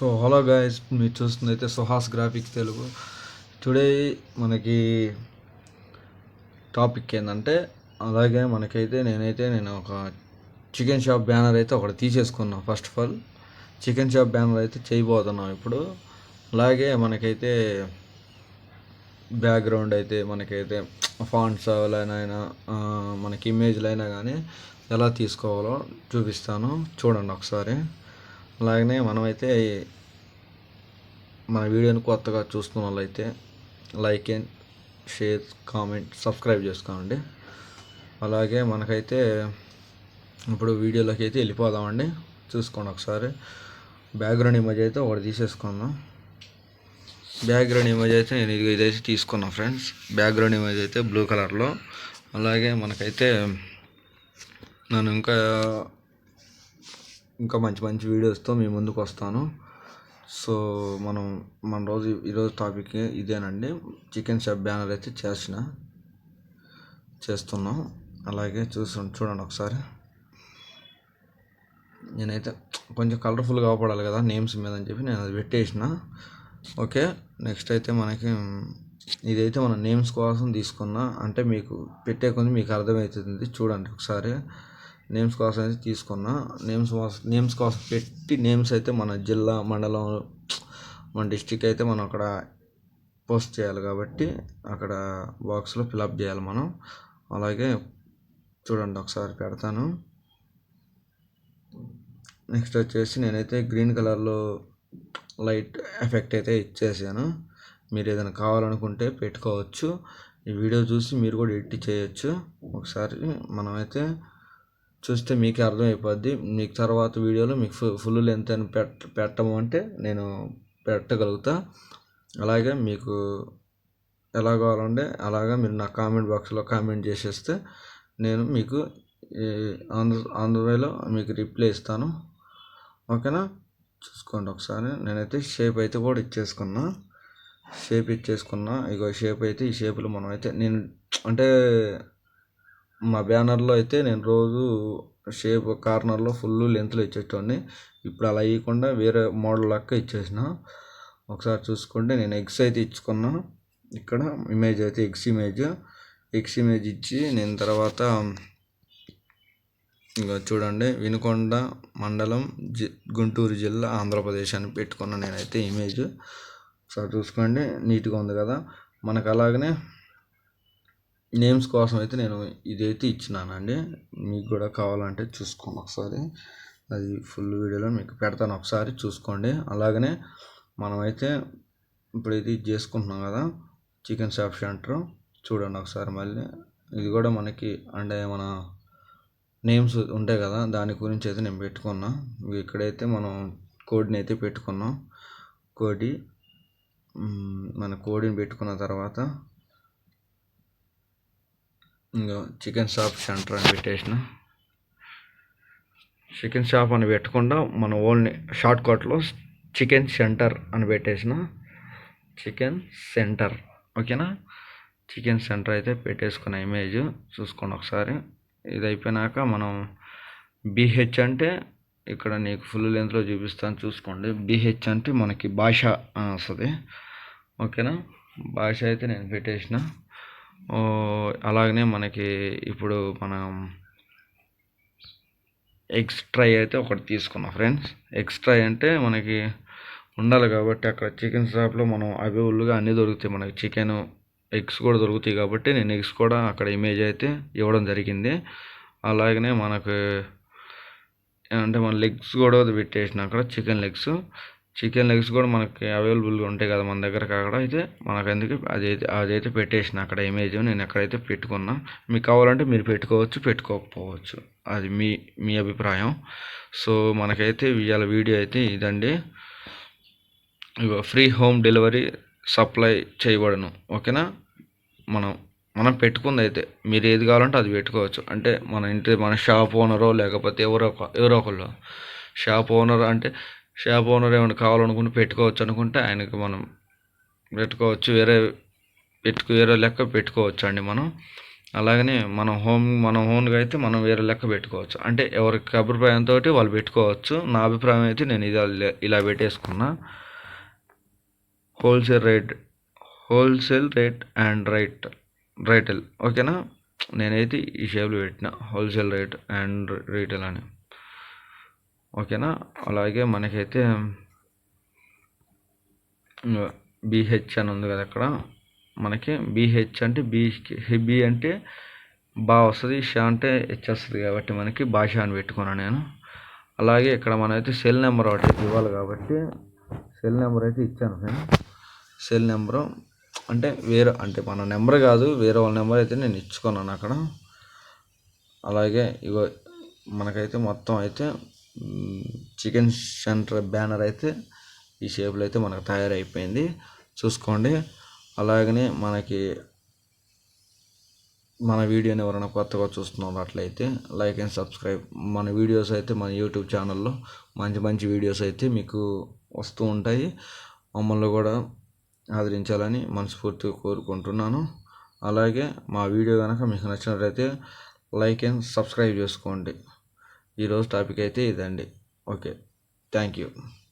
So hello guys మీరు చూస్తుంది అయితే సుహాస్ గ్రాఫిక్స్ తెలుగు టుడే మనకి టాపిక్ ఏంటంటే అలాగే మనకైతే నేనైతే నేను ఒక చికెన్ షాప్ బ్యానర్ అయితే ఒకటి తీసేసుకున్నాను first of all chicken shop banner అయితే చేయబోతున్నాం ఇప్పుడు. అలాగే మనకైతే బ్యాక్గ్రౌండ్ అయితే మనకైతే ఫాంట్స్ అయినా మనకి ఇమేజ్లైనా అయినా కానీ ఎలా తీసుకోవాలో చూపిస్తాను. చూడండి ఒకసారి. అలాగనే మనమైతే మన వీడియోని కొత్తగా చూస్తున్న వాళ్ళైతే like and share comment subscribe చేసుకోండి. అలాగే మనకైతే ఇప్పుడు వీడియోలోకి అయితే వెళ్ళిపోదామండి. చూసుకోండి ఒకసారి. బ్యాక్గ్రౌండ్ ఇమేజ్ అయితే ఒకటి తీసేసుకుందాం. బ్యాక్గ్రౌండ్ ఇమేజ్ అయితే నేను ఇది ఇదైతే తీసుకున్నా ఫ్రెండ్స్. బ్యాక్గ్రౌండ్ ఇమేజ్ అయితే బ్లూ కలర్లో. అలాగే మనకైతే నన్ను ఇంకా ఇంకా మంచి మంచి వీడియోస్తో మీ ముందుకు వస్తాను. సో మనం మన రోజు ఈరోజు టాపిక్ ఇదేనండి. చికెన్ షాప్ బ్యానర్ అయితే చేసిన చేస్తున్నాం. అలాగే చూసి చూడండి ఒకసారి. నేనైతే కొంచెం కలర్ఫుల్గా కాపాడాలి కదా నేమ్స్ మీద అని చెప్పి నేను అది పెట్టేసిన. ఓకే నెక్స్ట్ అయితే మనకి ఇదైతే మన నేమ్స్ కోసం తీసుకున్నా అంటే మీకు పెట్టే కొంచెం మీకు అర్థమవుతుంది. చూడండి ఒకసారి. నేమ్స్ కోసం అయితే తీసుకున్నా నేమ్స్ కోసం నేమ్స్ కోసం పెట్టి నేమ్స్ అయితే మన జిల్లా మండలం మన డిస్టిక్ అయితే మనం అక్కడ పోస్ట్ చేయాలి కాబట్టి అక్కడ బాక్స్లో ఫిలప్ చేయాలి మనం. అలాగే చూడండి ఒకసారి పెడతాను. నెక్స్ట్ వచ్చేసి నేనైతే గ్రీన్ కలర్లో లైట్ ఎఫెక్ట్ అయితే ఇచ్చేసాను. మీరు ఏదైనా కావాలనుకుంటే పెట్టుకోవచ్చు. ఈ వీడియో చూసి మీరు కూడా ఎడిట్ చేయొచ్చు. ఒకసారి మనమైతే చూస్తే మీకే అర్థమైపోద్ది. మీకు తర్వాత వీడియోలో మీకు ఫుల్ లెంత్ అని పెట్ట పెట్టమంటే నేను పెట్టగలుగుతా. అలాగే మీకు ఎలా కావాలంటే అలాగా మీరు నా కామెంట్ బాక్స్లో కామెంట్ చేసేస్తే నేను మీకు ఆన్ ఆన్ ద వేలో మీకు రిప్లై ఇస్తాను. ఓకేనా? చూసుకోండి ఒకసారి. నేనైతే షేప్ అయితే కూడా ఇచ్చేసుకున్నా. షేప్ ఇచ్చేసుకున్నా. ఇగో షేప్ అయితే ఈ షేపులు మనం అయితే నేను అంటే మా బ్యానర్లో అయితే నేను రోజు షేప్ కార్నర్లో ఫుల్ లెంత్లో ఇచ్చేటోడిని ఇప్పుడు అలా ఇవ్వకుండా వేరే మోడల్ లెక్క ఇచ్చేసిన. ఒకసారి చూసుకుంటే నేను ఎగ్స్ అయితే ఇచ్చుకున్నాను. ఇక్కడ ఇమేజ్ అయితే ఎగ్స్ ఇమేజ్. ఎగ్స్ ఇమేజ్ ఇచ్చి నేను తర్వాత ఇంకా చూడండి వినుకొండ మండలం జి గుంటూరు జిల్లా ఆంధ్రప్రదేశ్ అని పెట్టుకున్నాను నేనైతే ఇమేజ్. ఒకసారి చూసుకోండి నీట్గా ఉంది కదా. మనకు అలాగనే నేమ్స్ కోసం అయితే నేను ఇదైతే ఇచ్చినానండి. మీకు కూడా కావాలంటే చూసుకోండి ఒకసారి. అది ఫుల్ వీడియోలో మీకు పెడతాను ఒకసారి చూసుకోండి. అలాగనే మనమైతే ఇప్పుడు ఇది చేసుకుంటున్నాం కదా చికెన్ షాప్ సెంటర్. చూడండి ఒకసారి మళ్ళీ. ఇది కూడా మనకి అంటే మన నేమ్స్ ఉంటాయి కదా దాని గురించి అయితే నేను పెట్టుకున్నా. ఇక్కడైతే మనం కోడిని అయితే పెట్టుకున్నాం. కోడి మన కోడిని పెట్టుకున్న తర్వాత ఇంకా చికెన్ షాప్ సెంటర్ అని పెట్టేసిన. చికెన్ షాప్ అని పెట్టకుండా మన ఓన్లీ షార్ట్ కట్లో చికెన్ సెంటర్ అని పెట్టేసిన. చికెన్ సెంటర్ ఓకేనా? చికెన్ సెంటర్ అయితే పెట్టేసుకున్న ఇమేజ్ చూసుకోండి ఒకసారి. ఇది అయిపోయినాక మనం బీహెచ్ అంటే ఇక్కడ నీకు ఫుల్ లెంత్లో చూపిస్తాను చూసుకోండి. బీహెచ్ అంటే మనకి భాష వస్తుంది. ఓకేనా? భాష అయితే నేను పెట్టేసిన. అలాగనే మనకి ఇప్పుడు మనం ఎక్స్ట్రా అయితే ఒకటి తీసుకున్నాం ఫ్రెండ్స్. ఎక్స్ట్రా అంటే మనకి ఉండాలి కాబట్టి అక్కడ చికెన్ షాప్లో మనం అవైబుల్గా అన్నీ దొరుకుతాయి. మనకి చికెన్ ఎగ్స్ కూడా దొరుకుతాయి కాబట్టి నేను ఎగ్స్ కూడా అక్కడ ఇమేజ్ అయితే ఇవ్వడం జరిగింది. అలాగనే మనకు అంటే మన లెగ్స్ కూడా పెట్టేసిన అక్కడ చికెన్ లెగ్స్. చికెన్ లెగ్స్ కూడా మనకి అవైలబుల్గా ఉంటాయి కదా మన దగ్గర అక్కడ అయితే మనకు అందుకే అదైతే అదైతే పెట్టేసిన అక్కడ ఇమేజ్ నేను ఎక్కడైతే పెట్టుకున్నా. మీకు కావాలంటే మీరు పెట్టుకోవచ్చు పెట్టుకోకపోవచ్చు. అది మీ మీ అభిప్రాయం. సో మనకైతే ఇవాళ వీడియో అయితే ఇదండి. ఫ్రీ హోమ్ డెలివరీ సప్లై చేయబడను. ఓకేనా? మనం మనం పెట్టుకుంది అయితే. మీరు ఏది కావాలంటే అది పెట్టుకోవచ్చు. అంటే మన ఇంటి మన షాప్ ఓనరో లేకపోతే ఎవరో ఎవరో ఒకళ్ళు. షాప్ ఓనర్ అంటే షాప్ ఓనర్ ఏమైనా కావాలనుకుంటే పెట్టుకోవచ్చు అనుకుంటే ఆయనకి మనం పెట్టుకోవచ్చు వేరే పెట్టుకు వేరే లెక్క పెట్టుకోవచ్చు అండి మనం. అలాగనే మనం హోమ్ మన ఓన్గా అయితే మనం వేరే లెక్క పెట్టుకోవచ్చు. అంటే ఎవరికి అభిప్రాయంతో వాళ్ళు పెట్టుకోవచ్చు. నా అభిప్రాయం అయితే నేను ఇది ఇలా పెట్టేసుకున్నా. Wholesale rate wholesale rate and right retail. ఓకేనా? నేనైతే ఈ షేప్లో పెట్టిన హోల్సేల్ రేట్ అండ్ రీటైల్ అని. ఓకేనా? అలాగే మనకైతే బీహెచ్ అని ఉంది కదా అక్కడ. మనకి బీహెచ్ అంటే బీ బి అంటే బా వస్తుంది షా అంటే హెచ్ వస్తుంది కాబట్టి మనకి భాష అని పెట్టుకున్నాను నేను. అలాగే ఇక్కడ మనమైతే సెల్ నెంబర్ ఒకటి ఇవ్వాలి కాబట్టి సెల్ నెంబర్ అయితే ఇచ్చాను నేను. సెల్ నెంబరు అంటే వేరే అంటే మన నెంబర్ కాదు వేరే వాళ్ళ నెంబర్ అయితే నేను ఇచ్చుకున్నాను అక్కడ. అలాగే ఇగో మనకైతే మొత్తం అయితే చికెన్ సెంటర్ బ్యానర్ అయితే ఈ షేప్లో అయితే మనకు తయారైపోయింది. చూసుకోండి. అలాగనే మనకి మన వీడియోని ఎవరైనా కొత్తగా చూస్తున్నట్లయితే లైక్ అండ్ సబ్స్క్రైబ్. మన వీడియోస్ అయితే మన యూట్యూబ్ ఛానల్లో మంచి మంచి వీడియోస్ అయితే మీకు వస్తూ ఉంటాయి. మమ్మల్ని కూడా ఆదరించాలని మనస్ఫూర్తిగా కోరుకుంటున్నాను. అలాగే మా వీడియో కనుక మీకు నచ్చినట్లయితే లైక్ అండ్ సబ్స్క్రైబ్ చేసుకోండి. ఈరోజు టాపిక్ అయితే ఇదండి. Okay thank you